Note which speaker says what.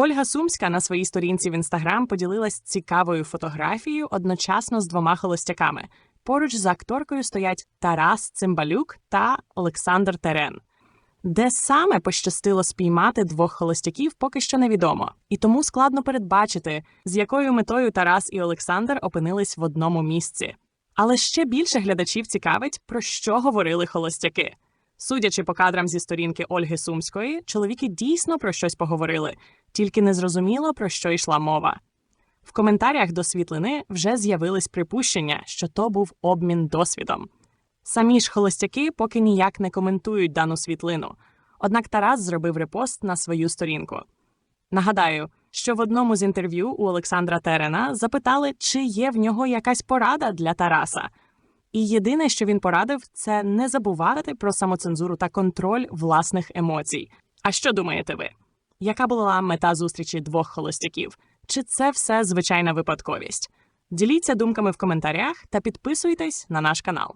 Speaker 1: Ольга Сумська на своїй сторінці в інстаграм поділилась цікавою фотографією одночасно з двома холостяками. Поруч з акторкою стоять Тарас Цимбалюк та Олександр Терен. Де саме пощастило спіймати двох холостяків, поки що невідомо, і тому складно передбачити, з якою метою Тарас і Олександр опинились в одному місці. Але ще більше глядачів цікавить, про що говорили холостяки. Судячи по кадрам зі сторінки Ольги Сумської, чоловіки дійсно про щось поговорили, тільки не зрозуміло, про що йшла мова. В коментарях до світлини вже з'явились припущення, що то був обмін досвідом. Самі ж холостяки поки ніяк не коментують дану світлину. Однак Тарас зробив репост на свою сторінку. Нагадаю, що в одному з інтерв'ю у Олександра Терена запитали, чи є в нього якась порада для Тараса. І єдине, що він порадив, це не забувати про самоцензуру та контроль власних емоцій. А що думаєте ви? Яка була мета зустрічі двох холостяків? Чи це все звичайна випадковість? Діліться думками в коментарях та підписуйтесь на наш канал.